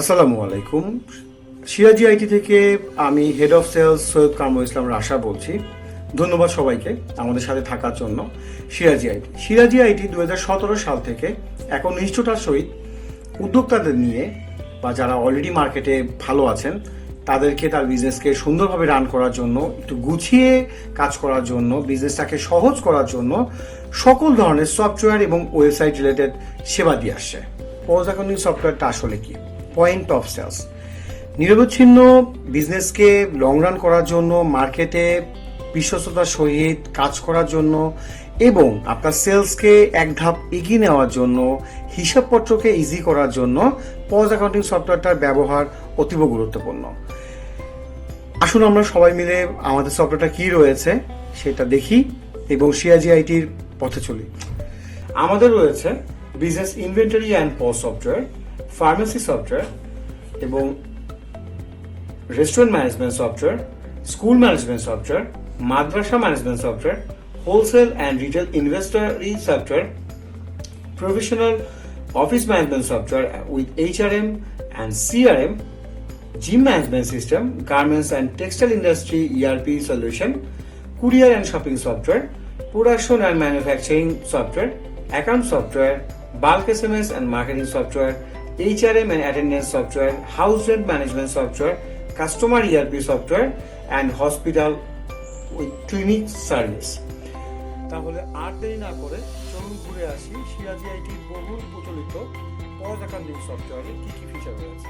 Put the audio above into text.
আসসালামু আলাইকুম। সিরাজি আইটি থেকে আমি head of sales Syed Kamrul Islam Rasha বলছি। ধন্যবাদ সবাইকে আমাদের সাথে থাকার জন্য। সিরাজি আইটি। সিরাজি আইটি দু হাজার সতেরো সাল থেকে এখন নিষ্ঠতার সহিত উদ্যোক্তাদের নিয়ে বা যারা অলরেডি মার্কেটে ভালো আছেন, তাদেরকে তার বিজনেসকে সুন্দরভাবে রান করার জন্য, একটু গুছিয়ে কাজ করার জন্য বিজনেসটাকে সহজ করার জন্য সকল ধরনের সফটওয়্যার এবং ওয়েবসাইট রিলেটেড সেবা দিয়ে আসছে। পোজ সফটওয়্যারটা আসলে কি? পয়েন্ট অফ সেলস নিরবচ্ছিন্ন বিজনেসকে লং রান করার জন্য মার্কেটে বিশ্বস্ততার সহিত কাজ করার জন্য এবং আপনার সেলসকে এক ধাপ এগিয়ে নেওয়ার জন্য, হিসাবপত্রকে ইজি করার জন্য পজ অ্যাকাউন্টিং সফটওয়্যারটার ব্যবহার অতীব গুরুত্বপূর্ণ। আসুন আমরা সবাই মিলে আমাদের সফটওয়্যারটা কি রয়েছে সেটা দেখি এবং সিআজি আইটির পথে চলি। আমাদের রয়েছে business inventory and POS software pharmacy software এবং restaurant management software school management software madrasa management software wholesale and retail inventory software professional office management software with HRM and CRM, gym management system, garments and textile industry ERP solution, courier and shopping software, production and manufacturing software, account software, bulk SMS and marketing software, HRM and attendance software, house rent management software, customer ERP software, and hospital with clinic service. তাহলে আর দেরি না করে চলুন ঘুরে আসি সিরাজি আইটির বহুল প্রচলিত pause সফটওয়্যারে কী কী ফিচার রয়েছে